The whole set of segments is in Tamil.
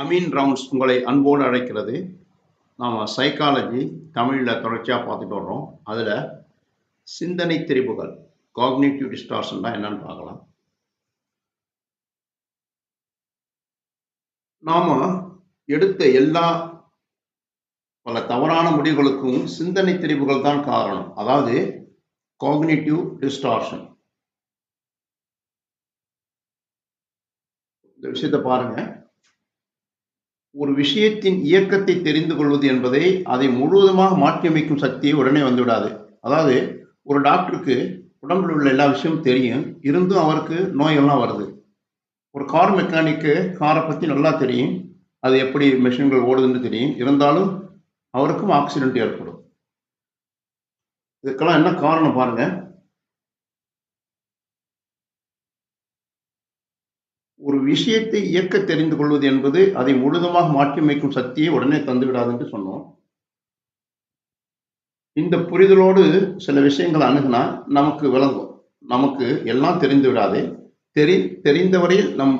அமீன் ரவுண்ட்ஸ் உங்களை அன்போடு அழைக்கிறது. நாம் சைக்காலஜி தமிழில் தொடர்ச்சியாக பார்த்துட்டு வர்றோம். அதில் சிந்தனை திரிபுகள் காக்னேட்டிவ் டிஸ்டார்ஷன் தான் என்னன்னு பார்க்கலாம். நாம் எடுத்த எல்லா பல தவறான முடிவுகளுக்கும் சிந்தனை திரிவுகள் தான் காரணம். அதாவது காக்னேட்டிவ் டிஸ்டார்ஷன் இந்த விஷயத்தை பாருங்கள் ஒரு விஷயத்தின் இயக்கத்தை தெரிந்து கொள்வது என்பதை அதை முழுவதுமாக மாற்றியமைக்கும் சக்தியை உடனே வந்துவிடாது. அதாவது ஒரு டாக்டருக்கு உடம்பில் உள்ள எல்லா விஷயமும் தெரியும் இருந்தும் அவருக்கு நோயெல்லாம் வருது. ஒரு கார் மெக்கானிக்கு காரை பற்றி நல்லா தெரியும் அது எப்படி மிஷின்கள் ஓடுதுன்னு தெரியும் இருந்தாலும் அவருக்கும் ஆக்சிடென்ட் ஏற்படும். இதுக்கெல்லாம் என்ன காரணம் பாருங்கள் ஒரு விஷயத்தை இயக்க தெரிந்து கொள்வது என்பது அதை முழுதுமாக மாற்றியமைக்கும் சக்தியை உடனே தந்துவிடாது என்று சொன்னோம். இந்த புரிதலோடு சில விஷயங்களை அணுகுனா நமக்கு விளங்கும். நமக்கு எல்லாம் தெரிந்து விடாது. தெரி தெரிந்தவரையில் நம்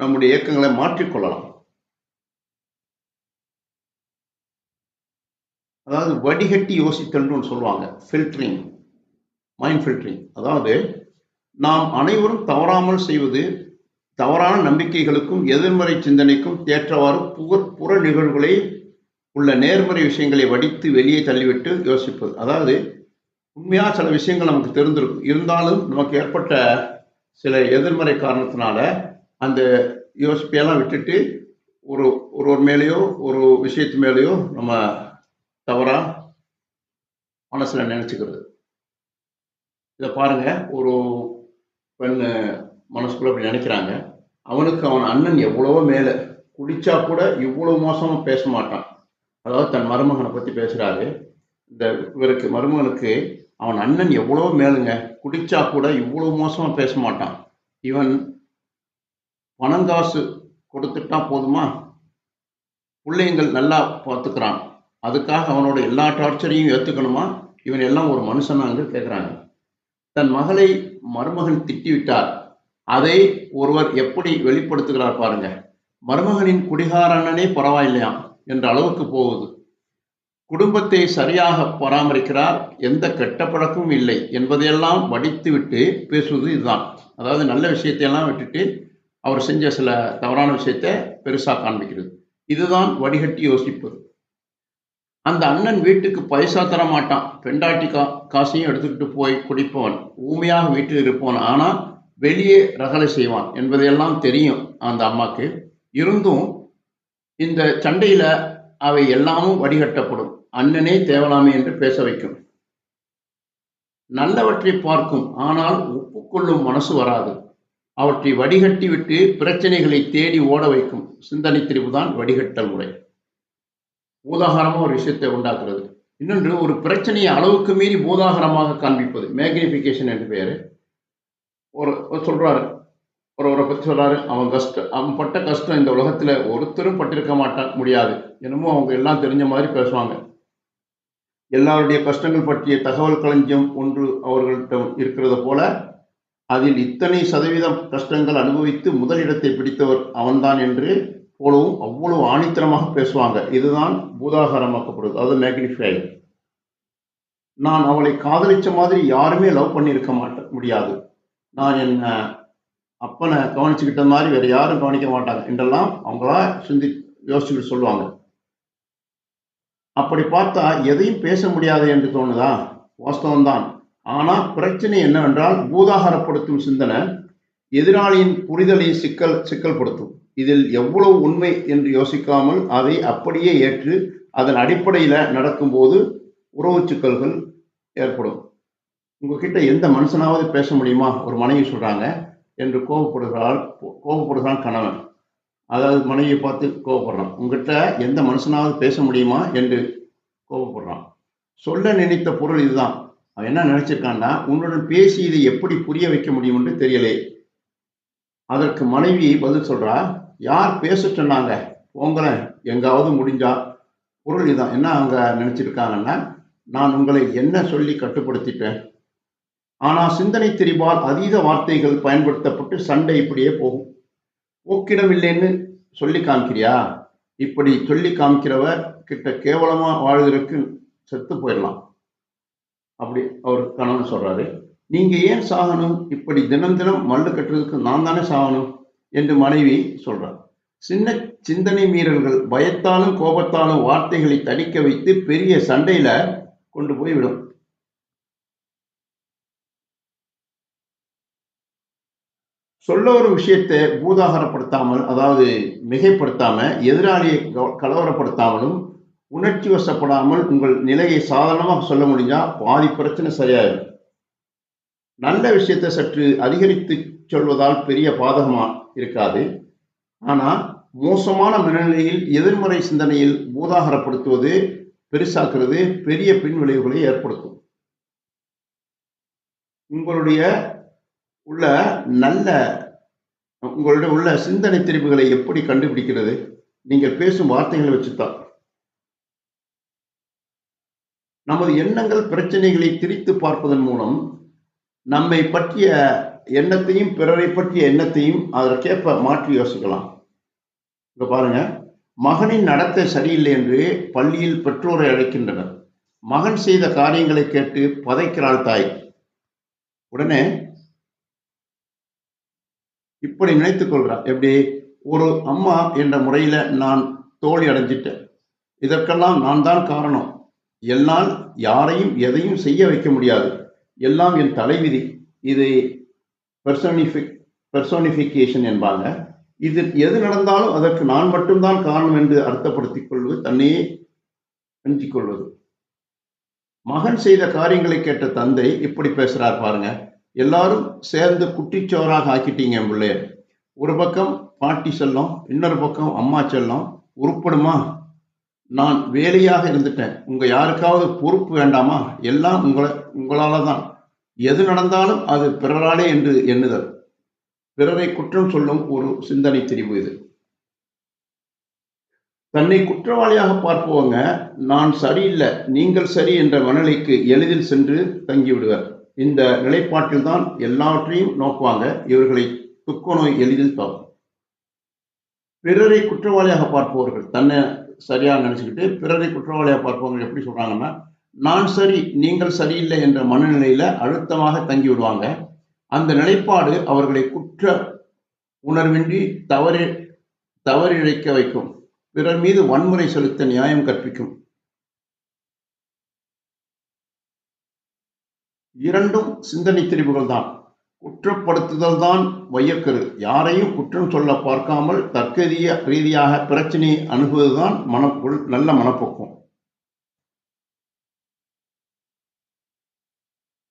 நம்முடைய இயக்கங்களை மாற்றிக்கொள்ளலாம் அதாவது வடிகட்டி யோசித்தல்னு சொல்லுவாங்க. ஃபில்டரிங் மைண்ட் ஃபில்டரிங் அதாவது நாம் அனைவரும் தவறாமல் செய்வது தவறான நம்பிக்கைகளுக்கும் எதிர்மறை சிந்தனைக்கும் ஏற்றவாறு புகர் புற நிகழ்வுகளை உள்ள நேர்மறை விஷயங்களை வடித்து வெளியே தள்ளிவிட்டு யோசிப்பது. அதாவது உண்மையாக சில விஷயங்கள் நமக்கு தெரிந்திருக்கும். இருந்தாலும் நமக்கு ஏற்பட்ட சில எதிர்மறை காரணத்தினால அந்த யோசிப்பையெல்லாம் விட்டுட்டு ஒரு ஒருவர் மேலேயோ ஒரு விஷயத்து மேலேயோ நம்ம தவறாக மனசில் நினச்சிக்கிறது. இதை பாருங்க ஒரு பெண்ணு மனசுக்குள்ள அப்படி நினைக்கிறாங்க. அவனுக்கு அவன் அண்ணன் எவ்வளவோ மேலே குடிச்சா கூட இவ்வளவு மோசமா பேச மாட்டான். அதாவது தன் மருமகனை பத்தி பேசுறாரு. இந்த இவருக்கு மருமகனுக்கு அவன் அண்ணன் எவ்வளவோ மேலுங்க குடிச்சா கூட இவ்வளவு மோசமா பேச மாட்டான். இவன் பணங்காசு கொடுத்துட்டா போதுமா? பிள்ளைங்கள் நல்லா பார்த்துக்கிறான். அதுக்காக அவனோட எல்லா டார்ச்சரையும் ஏற்றுக்கணுமா இவன் எல்லாம் ஒரு மனுஷனாங்க கேட்குறாங்க தன் மகளை மருமகன் திட்டி விட்டார் அதை ஒருவர் எப்படி வெளிப்படுத்துகிறார் பாருங்க. மருமகனின் குடிகாரனே பரவாயில்லையாம் என்ற அளவுக்கு போகுது. குடும்பத்தை சரியாக பராமரிக்கிறார். எந்த கெட்ட பழக்கமும் இல்லை என்பதையெல்லாம் வடித்து விட்டு பேசுவது இதுதான். அதாவது நல்ல விஷயத்தையெல்லாம் விட்டுட்டு அவர் செஞ்ச சில தவறான விஷயத்தை பெருசாக காண்பிக்கிறது. இதுதான் வடிகட்டி யோசிப்பது. அந்த அண்ணன் வீட்டுக்கு பைசா தர மாட்டான் பெண்டாட்டி கா காசையும் எடுத்துக்கிட்டு போய் குடிப்பவன். ஊமையாக வீட்டில் இருப்பவன். ஆனால் வெளியே ரகலை செய்வான் என்பதையெல்லாம் தெரியும் அந்த அம்மாக்கு. இருந்தும் இந்த சண்டையில் அவை எல்லாமும் வடிகட்டப்படும். அண்ணனே தேவலாமே என்று பேச வைக்கும். நல்லவற்றை பார்க்கும் ஆனால் ஒப்புக்கொள்ளும் மனசு வராது. அவற்றை வடிகட்டி விட்டு பிரச்சனைகளை தேடி ஓட வைக்கும். சிந்தனை திரிவு தான் வடிகட்டல் முறை. பூதாகரமாக ஒரு விஷயத்தை உண்டாக்குறது. இன்னொன்று ஒரு பிரச்சனையை அளவுக்கு மீறி பூதாகரமாக காண்பிப்பது. மேக்னிஃபிகேஷன் என்று பெயர். ஒரு சொல்றாரு. ஒருவரை பற்றி சொல்றாரு. அவன் கஷ்டம் அவன் பட்ட கஷ்டம் இந்த உலகத்துல ஒருத்தரும் பட்டிருக்க மாட்டான் முடியாது. என்னமோ அவங்க எல்லாம் தெரிஞ்ச மாதிரி பேசுவாங்க. எல்லாருடைய கஷ்டங்கள் பற்றிய தகவல் களஞ்சியம் ஒன்று அவர்கள்ட்ட இருக்கிறத போல அதில் இத்தனை சதவீதம் கஷ்டங்கள் அனுபவித்து முதலிடத்தை பிடித்தவர் அவன்தான் என்று போலவும் அவ்வளவு ஆணித்தரமாக பேசுவாங்க. இதுதான் பூதாகாரமாக்கப்படுது அதாவது மேக்னிஃபை நான் அவளை காதலிச்ச மாதிரி யாருமே லவ் பண்ணியிருக்க மாட்டேன் முடியாது. நான் என் அப்பனை கவனிச்சுக்கிட்ட மாதிரி வேற யாரும் கவனிக்க மாட்டாங்க. என்றெல்லாம் அவங்களா சிந்தி யோசிச்சுக்கிட்டு சொல்லுவாங்க. அப்படி பார்த்தா எதையும் பேச முடியாது என்று தோணுதா? வாஸ்தவம்தான். ஆனா பிரச்சனை என்னவென்றால் பூதாகரப்படுத்தும் சிந்தனை எதிராளியின் புரிதலை சிக்கல் சிக்கல்படுத்தும். இதில் எவ்வளவு உண்மை என்று யோசிக்காமல் அதை அப்படியே ஏற்று அதன் அடிப்படையில் நடக்கும்போது உறவு சிக்கல்கள் ஏற்படும். உங்ககிட்ட எந்த மனுஷனாவது பேச முடியுமா? ஒரு மனைவி சொல்றாங்க என்று கோபப்படுகிறாள் கோபப்படுகிறான் கணவன். அதாவது மனைவியை பார்த்து கோபப்படுறான் உங்ககிட்ட எந்த மனுஷனாவது பேச முடியுமா? என்று கோபப்படுறான் சொல்ல நினைத்த பொருள் இதுதான். அவன் என்ன நினைச்சிருக்கான்னா உன்னுடன் பேசி இதை எப்படி புரிய வைக்க முடியும் என்று தெரியலே. அதற்கு மனைவி பதில் சொல்றா யார் பேச சொன்னாங்க? போங்களேன் எங்காவது முடிஞ்சா. பொருள் இதுதான். என்ன அவங்க நினைச்சிருக்காங்கன்னா நான் உங்களை என்ன சொல்லி கட்டுப்படுத்திட்டேன்? ஆனால் சிந்தனை திரிபால் அதீத வார்த்தைகள் பயன்படுத்தப்பட்டு சண்டை இப்படியே போகும். போக்கிடமில்லைன்னு சொல்லி காமிக்கிறியா? இப்படி சொல்லி காமிக்கிறவ கிட்ட கேவலமா வாழ்கிறதுக்கு செத்து போயிடலாம். அப்படி அவர் கணவன் சொல்றாரு. நீங்க ஏன் சாகணும்? இப்படி தினம் தினம் மல்லு கட்டுறதுக்கு நான் தானே சாகணும் என்று மனைவி சொல்றார். சின்ன சிந்தனை மீறல்கள் பயத்தாலும் கோபத்தாலும் வார்த்தைகளை தடிக்க வைத்து பெரிய சண்டையில கொண்டு போய் விடும். சொல்ல ஒரு விஷயத்தை பூதாகரப்படுத்தாமல் அதாவது மிகைப்படுத்தாம எதிராளியை கலவரப்படுத்தாமலும் உணர்ச்சி வசப்படாமல் உங்கள் நிலையை சாதாரணமாக சொல்ல முடிஞ்சா பாதி பிரச்சனை சரியாயிடும் நல்ல விஷயத்தை சற்று அதிகரித்து சொல்வதால் பெரிய பாதகமா இருக்காது. ஆனா மோசமான மனநிலையில் எதிர்மறை சிந்தனையில் பூதாகரப்படுத்துவது பெருசாக்குறது பெரிய பின்விளைவுகளை ஏற்படுத்தும். உங்களுடைய உள்ள நல்ல உங்களுடைய உள்ள சிந்தனை திரிவுகளை எப்படி கண்டுபிடிக்கிறது? நீங்கள் பேசும் வார்த்தைகளை வச்சுத்தான். நமது எண்ணங்கள் பிரச்சனைகளை திரித்து பார்ப்பதன் மூலம் நம்மை பற்றிய எண்ணத்தையும் பிறரை பற்றிய எண்ணத்தையும் அதற்கேற்ப மாற்றி யோசிக்கலாம். இங்க பாருங்க. மகனின் நடத்தை சரியில்லை என்று பள்ளியில் பெற்றோரை அழைக்கின்றனர். மகன் செய்த காரியங்களை கேட்டு பதைக்கிறாள் தாய். உடனே இப்படி நினைத்து கொள்கிறார். எப்படி? ஒரு அம்மா என்ற முறையில நான் தோல்வி அடைஞ்சிட்டேன். இதற்கெல்லாம் நான் தான் காரணம். என்னால் யாரையும் எதையும் செய்ய வைக்க முடியாது. எல்லாம் என் தலைவிதி. இது பெர்சோனிஃபிக் பெர்சோனிஃபிகேஷன் என்பாங்க. இது எது நடந்தாலும் அதற்கு நான் மட்டும்தான் காரணம் என்று அர்த்தப்படுத்திக் கொள்வது தன்னையே அஞ்சிக் கொள்வது. மகன் செய்த காரியங்களை கேட்ட தந்தை இப்படி பேசுறார் பாருங்க. எல்லாரும் சேர்ந்து குட்டிச்சோறாக ஆக்கிட்டீங்க பிள்ளைய ஒரு பக்கம் பாட்டி செல்லம் இன்னொரு பக்கம் அம்மா செல்லம். உருப்படுமா? நான் வேலையாக இருந்துட்டேன். உங்கள் யாருக்காவது பொறுப்பு வேண்டாமா? எல்லாம் உங்களை உங்களால் தான் எது நடந்தாலும் அது பிறராலே என்று எண்ணுதல். பிறரை குற்றம் சொல்லும் ஒரு சிந்தனை திரிவு இது. தன்னை குற்றவாளியாக பார்ப்பவங்க நான் சரியில்லை நீங்கள் சரி என்ற மனநிலைக்கு எளிதில் சென்று தங்கிவிடுவர். இந்த நிலைப்பாட்டில் தான் எல்லாவற்றையும் நோக்குவாங்க. இவர்களை துக்க நோய் எளிதில் தாக்கும். பிறரை குற்றவாளியாக பார்ப்பவர்கள் தன்னை சரியா நினைச்சுக்கிட்டு பிறரை குற்றவாளியாக பார்ப்பவங்க எப்படி சொல்றாங்கன்னா நான் சரி நீங்கள் சரியில்லை என்ற மனநிலையில அழுத்தமாக தங்கி விடுவாங்க. அந்த நிலைப்பாடு அவர்களை குற்ற உணர்வின்றி தவறி தவறிழைக்க வைக்கும். பிறர் மீது வன்முறை செலுத்த நியாயம் கற்பிக்கும். இரண்டும் சிந்தனை திரிவுகள் தான். குற்றப்படுத்துதல் தான் வையக்கரு. யாரையும் குற்றம் சொல்ல பார்க்காமல் தர்க்கரீதிய ரீதியாக பிரச்சனையை அணுகுவதுதான் மனக்குள் நல்ல மனப்போக்கம்.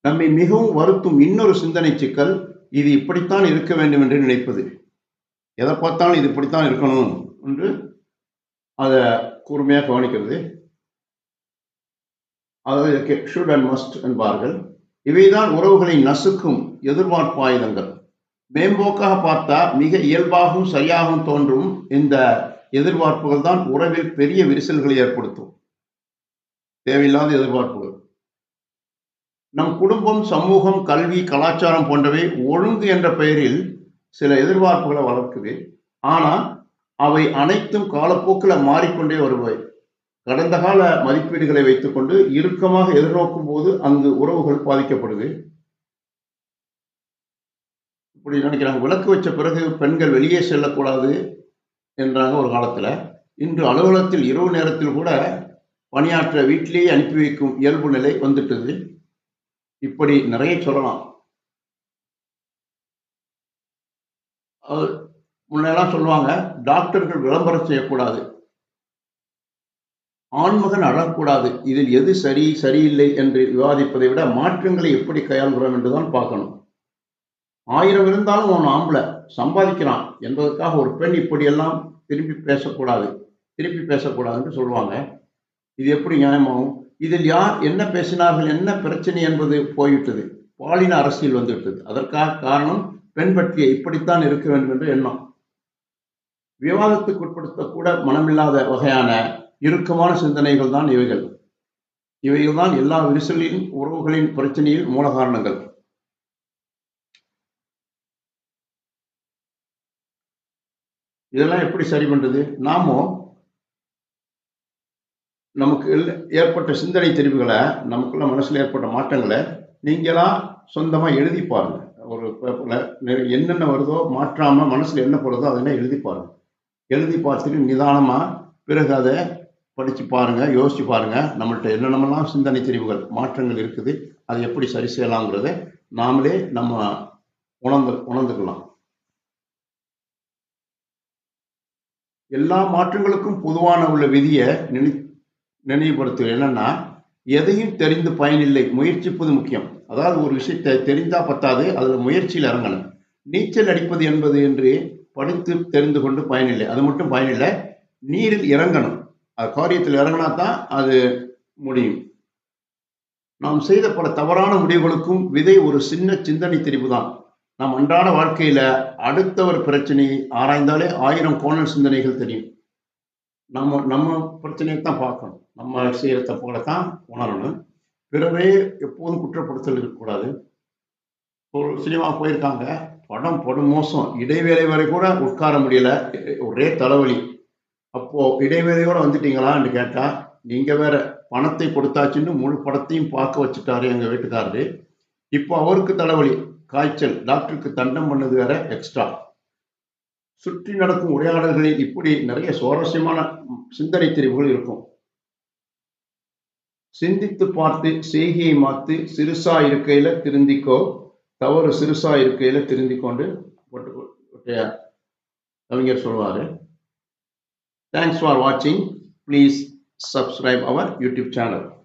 நம்மை மிகவும் வருத்தும் இன்னொரு சிந்தனை சிக்கல் இது இப்படித்தான் இருக்க வேண்டும் என்று நினைப்பது. எதை பார்த்தாலும் இது இப்படித்தான் இருக்கணும் என்று அதை கூர்மையாக கவனிக்கிறது. அதாவது ஷுட் அண்ட் மஸ்ட் என்பார்கள். இவைதான் உறவுகளை நசுக்கும் எதிர்பார்ப்பாயுதங்கள். மேம்போக்காக பார்த்தா மிக இயல்பாகவும் சரியாகவும் தோன்றும் இந்த எதிர்பார்ப்புகள் தான் உறவில் பெரிய விரிசல்களை ஏற்படுத்தும். தேவையில்லாத எதிர்பார்ப்புகள். நம் குடும்பம் சமூகம் கல்வி கலாச்சாரம் போன்றவை ஒழுங்கு என்ற பெயரில் சில எதிர்பார்ப்புகளை வளர்க்குது. ஆனால் அவை அனைத்தும் காலப்போக்கில் மாறிக்கொண்டே வருவாய் கடந்த கால மதிப்பீடுகளை வைத்துக்கொண்டு இறுக்கமாக எதிர்நோக்கும் போது அங்கு உறவுகள் பாதிக்கப்படுது. இப்படி நினைக்கிறாங்க. விளக்கு வச்ச பிறகு பெண்கள் வெளியே செல்லக்கூடாது என்றாங்க ஒரு காலத்துல. இன்று அலுவலகத்தில் இரவு நேரத்தில் கூட பணியாற்ற வீட்டிலேயே அனுப்பி வைக்கும் இயல்பு நிலை வந்துட்டது. இப்படி நிறைய சொல்லலாம். அது முன்னெல்லாம் சொல்லுவாங்க டாக்டர்கள் விளம்பரம் செய்யக்கூடாது. ஆண்மகன் அழக்கூடாது. இதில் எது சரி சரியில்லை என்று விவாதிப்பதை விட மாற்றங்களை எப்படி கையாள்கிறோம் என்றுதான் பார்க்கணும். ஆயிரம் இருந்தாலும் அவன் ஆம்பளை சம்பாதிக்கிறான் என்பதற்காக ஒரு பெண் இப்படியெல்லாம் திரும்பி பேசக்கூடாது திருப்பி பேசக்கூடாதுன்னு சொல்லுவாங்க. இது எப்படி நியாயமாகும்? இதில் யார் என்ன பேசினார்கள் என்ன பிரச்சனை என்பது போய்விட்டது. பாலின அரசியல் வந்துவிட்டது. அதற்காக காரணம் பெண் பற்றிய. இப்படித்தான் இருக்க வேண்டும் என்ற எண்ணம். விவாதத்துக்கு உட்படுத்தக்கூட மனமில்லாத வகையான இறுக்கமான சிந்தனைகள் தான் இவைகள். இவைகள் தான் எல்லா விரிசலின் உறவுகளின் பிரச்சனையில் மூல காரணங்கள். இதெல்லாம் எப்படி சரி பண்றது? நாமும் நமக்கு ஏற்பட்ட சிந்தனை தெரிவுகளை நமக்குள்ள மனசுல ஏற்பட்ட மாற்றங்களை நீங்களா சொந்தமா எழுதி பாருங்க. ஒரு பேப்பர்ல என்னென்ன வருதோ மாற்றாம மனசுல என்ன போறதோ அதெல்லாம் எழுதி பாருங்க. எழுதி பார்த்துட்டு நிதானமா பிறகு அதை படிச்சு பாருங்க யோசிச்சு பாருங்க. நம்மள்ட்ட என்னென்னலாம் சிந்தனை தெரிவுகள் மாற்றங்கள் இருக்குது அதை எப்படி சரி செய்யலாங்கிறத நாமளே நம்ம உணர்ந்து உணர்ந்துக்கலாம். எல்லா மாற்றங்களுக்கும் பொதுவான உள்ள விதியை நினை நினைவுபடுத்து என்னன்னா எதையும் தெரிந்து பயனில்லை. முயற்சிப்பது முக்கியம். அதாவது ஒரு விஷயத்தை தெரிந்தா பத்தாது அதில் முயற்சியில் இறங்கணும். நீச்சல் அடிப்பது என்பது என்று படித்து தெரிந்து கொண்டு பயனில்லை. அது மட்டும் பயனில்லை நீரில் இறங்கணும். அது காரியத்தில் இறங்கினா தான் அது முடியும். நாம் செய்த பல தவறான முடிவுகளுக்கும் விதை ஒரு சின்ன சிந்தனை தெரிவு தான். நம் அன்றாட வாழ்க்கையில அடுத்தவர் பிரச்சனையை ஆராய்ந்தாலே ஆயிரம் கோணல் சிந்தனைகள் தெரியும். நம்ம நம்ம பிரச்சனையை தான் பார்க்கணும். நம்ம செய்கிற தப்புகளை தான் உணரணும். பிறரே எப்போதும் குற்றப்படுத்தல் இருக்கக்கூடாது. ஒரு சினிமா போயிருக்காங்க. படம் படும் மோசம். இடைவேளை வரை கூட உட்கார முடியல. ஒரே தலைவலி. அப்போ இடைவேளையோட வந்துட்டீங்களான்னு கேட்டா நீங்க வேற பணத்தை கொடுத்தாச்சுன்னு முழு படத்தையும் பார்க்க வச்சுட்டாரு எங்க வீட்டுக்காரரு இப்போ அவருக்கு தலைவலி காய்ச்சல் டாக்டருக்கு தண்டம் பண்ணது வேற எக்ஸ்ட்ரா சுற்றி நடக்கும் உரையாடல்களில் இப்படி நிறைய சுவாரஸ்யமான சிந்தனை தெரிவுகள் இருக்கும் சிந்தித்து பார்த்து செய்கையை மாத்து சிறுசா இருக்கையில திருந்திக்கோ தவறு சிறுசா இருக்கையில திருந்திக்கொண்டு கவிஞர் சொல்வாரு Thanks for watching. Please subscribe our YouTube channel.